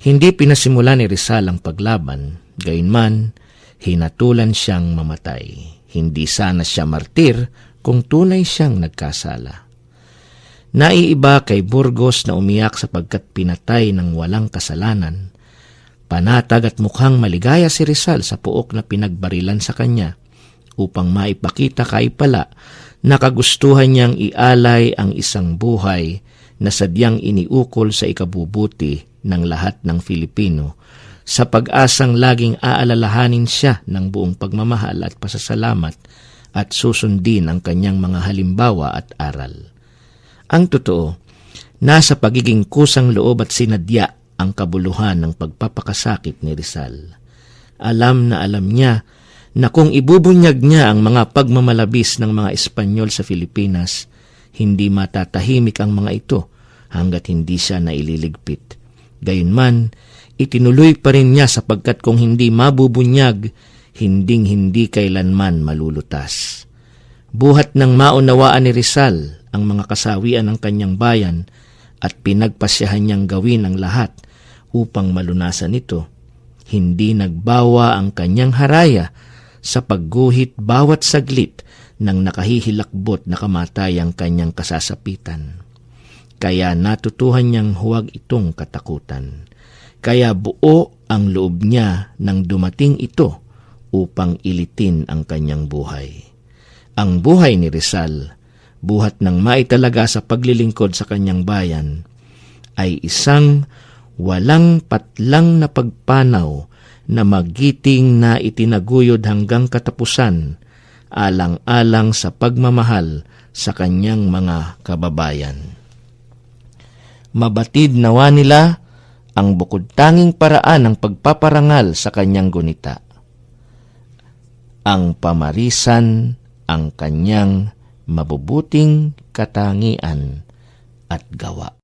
Hindi pinasimula ni Rizal ang paglaban, gayunman, hinatulan siyang mamatay. Hindi sana siya martir kung tunay siyang nagkasala. Naiiba kay Burgos na umiyak sapagkat pinatay ng walang kasalanan. Panatag at mukhang maligaya si Rizal sa puok na pinagbarilan sa kanya upang maipakita kay pala na kagustuhan niyang ialay ang isang buhay na sadyang iniukol sa ikabubuti ng lahat ng Filipino sa pag-asang laging aalalahanin siya ng buong pagmamahal at pasasalamat at susundin ang kanyang mga halimbawa at aral. Ang totoo, nasa pagiging kusang loob at sinadya ang kabuluhan ng pagpapakasakit ni Rizal. Alam na alam niya na kung ibubunyag niya ang mga pagmamalabis ng mga Espanyol sa Pilipinas, hindi matatahimik ang mga ito hanggat hindi siya naililigpit. Gayunman, itinuloy pa rin niya sapagkat kung hindi mabubunyag, hinding-hindi kailanman malulutas. Buhat ng maunawaan ni Rizal ang mga kasawian ng kanyang bayan at pinagpasyahan niyang gawin ang lahat upang malunasan ito. Hindi nagbawa ang kanyang haraya sa pagguhit bawat saglit ng nakahihilakbot na kamatay ang kanyang kasasapitan. Kaya natutuhan niyang huwag itong katakutan. Kaya buo ang loob niya nang dumating ito upang ilitin ang kanyang buhay. Ang buhay ni Rizal, buhat ng maitalaga sa paglilingkod sa kanyang bayan, ay isang walang patlang na pagpanaw na magiting na itinaguyod hanggang katapusan, alang-alang sa pagmamahal sa kanyang mga kababayan. Mabatid nawa nila ang bukod tanging paraan ng pagpaparangal sa kanyang gunita. Ang pamarisan ang kanyang mabubuting katangian at gawa.